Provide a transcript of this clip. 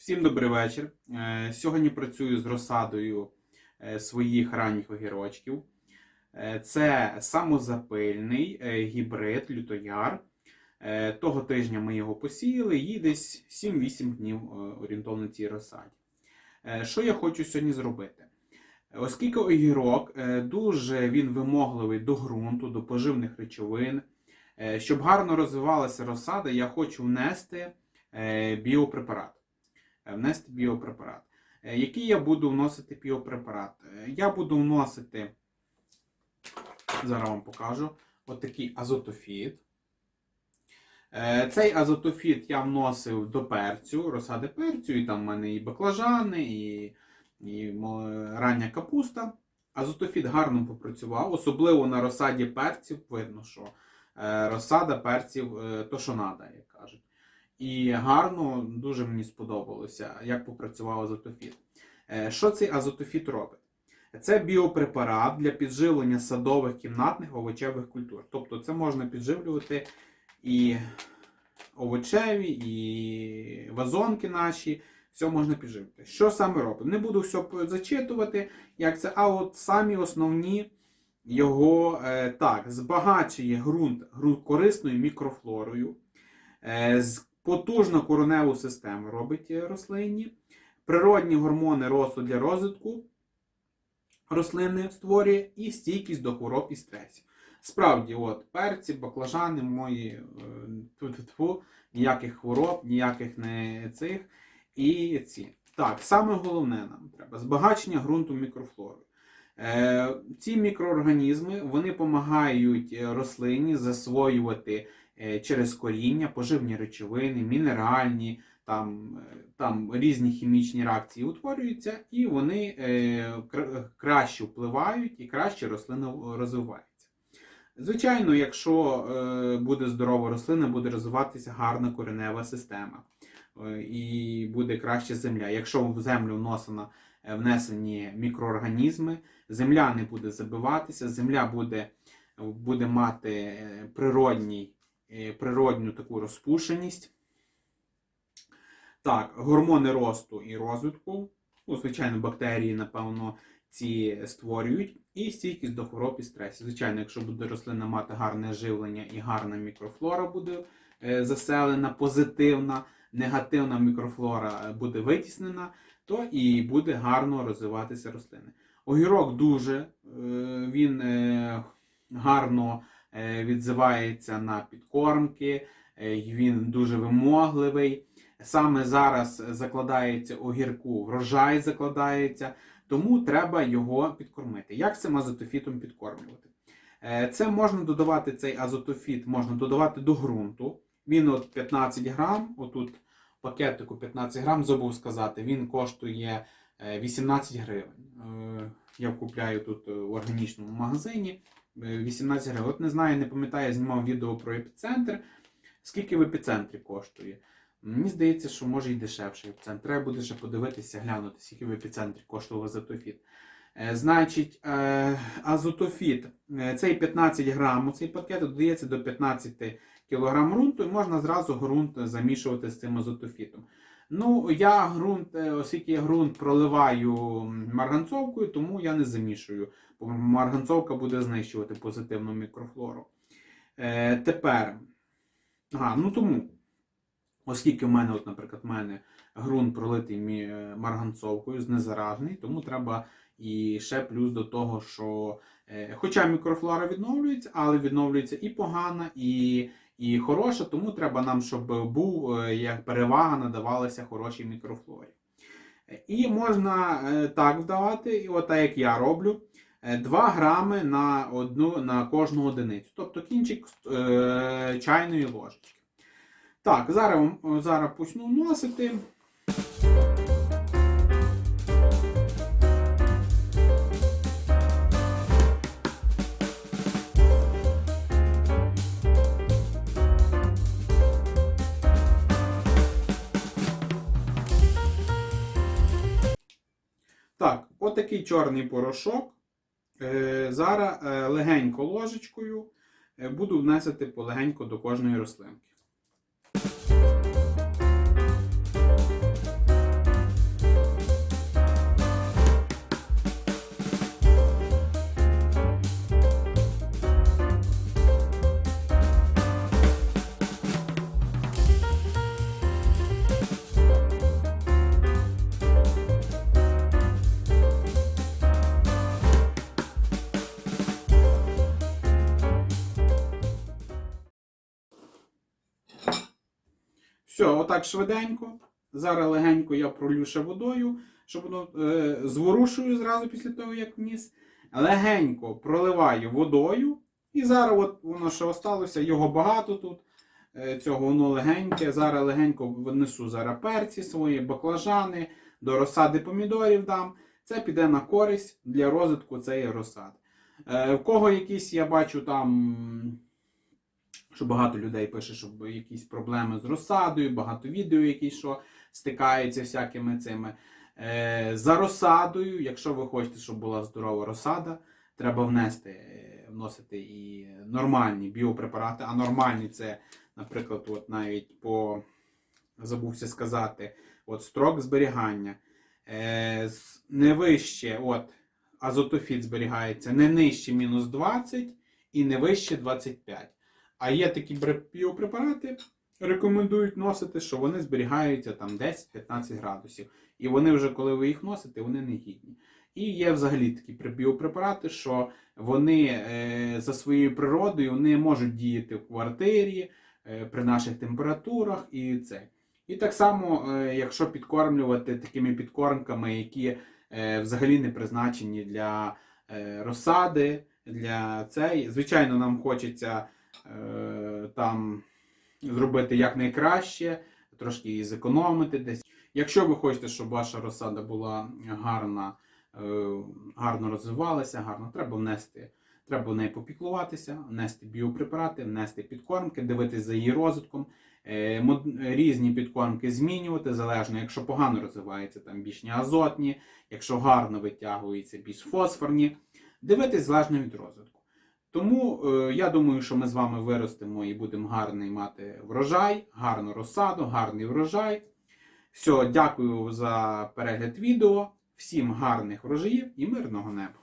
Всім добрий вечір. Е, Сьогодні працюю з розсадою е, своїх ранніх огірочків. Е, Це самозапильний гібрид лютояр. Того тижня ми його посіяли, їй десь 7-8 днів орієнтовно цій розсаді. Що я хочу сьогодні зробити? Оскільки огірок дуже він вимогливий до ґрунту, до поживних речовин, щоб гарно розвивалася розсада, я хочу внести біопрепарат внести біопрепарат. Е, Який я буду вносити біопрепарат? Е, Я буду вносити, зараз вам покажу, отакий азотофіт. Е, Цей азотофіт я вносив до перцю, розсади перцю, і там в мене і баклажани, і, і рання капуста. Азотофіт гарно попрацював, особливо на розсаді перців, видно, що е, розсада перців е, то, що кажуть. І гарно, дуже мені сподобалося, як попрацював азотофіт. Е, Що цей азотофіт робить? Це біопрепарат для підживлення садових кімнатних овочевих культур. Тобто це можна підживлювати і овочеві, і вазонки наші. Все можна підживити. Що саме робить? Не буду все зачитувати, як це, а от самі основні його е, так, збагачує ґрунт, ґрунт корисною мікрофлорою. Е, з- Потужну короневу систему робить рослині, природні гормони росту для розвитку рослини створює і стійкість до хвороб і стресів. Справді, от перці, баклажани мої е, тьфу-тьфу-тьфу, ніяких хвороб, ніяких не цих. І ці. Так, саме головне нам треба збагачення ґрунту мікрофлорою. Е, ці мікроорганізми вони допомагають е, рослині засвоювати через коріння поживні речовини, мінеральні, там, е, там різні хімічні реакції утворюються, і вони е, краще впливають і краще рослина розвивається. Звичайно, якщо е, буде здорова рослина, буде розвиватися гарна коренева система е, і буде краще земля. Якщо в землю вносено, е, внесені мікроорганізми, земля не буде забиватися, земля буде, буде мати е, природній, е, природню таку розпушеність. Так, гормони росту і розвитку. Ну, звичайно, бактерії, напевно, ці створюють. І стійкість до хвороб і стресів. Звичайно, якщо буде рослина мати гарне живлення і гарна мікрофлора буде е, заселена, позитивна, негативна мікрофлора е, буде витіснена, то і буде гарно розвиватися рослини. Огірок дуже е, він е, гарно е, відзивається на підкормки, е, він дуже вимогливий. Саме зараз закладається огірку, врожай закладається, тому треба його підкормити. Як цим азотофітом підкормлювати? Е, Це можна додавати цей азотофіт, можна додавати до ґрунту. Він от 15 грам, отут пакетику 15 грам, забув сказати, він коштує е, 18 гривень. Е, Я купляю тут е, в органічному магазині е, 18 гривень. От не знаю, не пам'ятаю, я знімав відео про епіцентр. Скільки в епіцентрі коштує? Мені здається, що може і дешевше епіцентр. Треба буде ще подивитися, глянути, скільки в епіцентрі коштував азотофіт. Е, Значить, е, азотофіт, е, цей 15 грам, цей пакет додається до 15 кг ґрунту, і можна зразу ґрунт замішувати з цим азотофітом. Ну, я ґрунт, е, оскільки я ґрунт проливаю марганцовкою, тому я не замішую, бо марганцовка буде знищувати позитивну мікрофлору. Е, тепер, ага, ну тому, оскільки в мене, от, наприклад, в мене ґрунт пролитий е, марганцовкою, знезаражений, тому треба і ще плюс до того, що е, хоча мікрофлора відновлюється, але відновлюється і погана, і, і хороша, тому треба нам, щоб був е, як перевага надавалася хорошій мікрофлорі. Е, І можна е, так вдавати, і от так як я роблю. е, 2 грами на одну на кожну одиницю, тобто кінчик е, чайної ложечки. Так, зараз, зараз почну вносити. Так, отакий чорний порошок. Е, зараз е, легенько ложечкою е, буду внесити полегенько до кожної рослинки. Все, отак швиденько. Зараз легенько я пролю водою, щоб воно е, зворушую зразу після того, як вніс. Легенько проливаю водою. І зараз от воно ще осталося, його багато тут. е, Цього воно легеньке. Зараз легенько внесу зараз перці свої, баклажани, до розсади помідорів дам. Це піде на користь для розвитку цієї розсади. Е, В кого якісь, я бачу там, що багато людей пише, що якісь проблеми з розсадою, багато відео, якісь що стикаються всякими цими. Е, За розсадою, якщо ви хочете, щоб була здорова розсада, треба внести, е, вносити і нормальні біопрепарати. А нормальні це, наприклад, от навіть по забувся сказати, от строк зберігання. Е, не вище, от азотофіт зберігається не нижче мінус 20 і не вище 25. А є такі біопрепарати, рекомендують носити, що вони зберігаються там 10-15 градусів. І вони вже, коли ви їх носите, вони не гідні. І є взагалі такі пре- біопрепарати, що вони е, за своєю природою не можуть діяти в квартирі е, при наших температурах і це. І так само, е, якщо підкормлювати такими підкормками, які е, взагалі не призначені для е, розсади, для цей. Звичайно, нам хочеться е, там зробити якнайкраще, трошки її зекономити десь. Якщо ви хочете, щоб ваша розсада була гарна, е, гарно розвивалася, гарно, треба внести. Треба в неї попіклуватися, внести біопрепарати, внести підкормки, дивитися за її розвитком, е, різні підкормки змінювати, залежно, якщо погано розвивається, там більш азотні, якщо гарно витягується, більш фосфорні. Дивитись залежно від розвитку. Тому е, я думаю, що ми з вами виростемо і будемо гарний мати врожай, гарну розсаду, гарний врожай. Все, дякую за перегляд відео. Всім гарних врожаїв і мирного неба!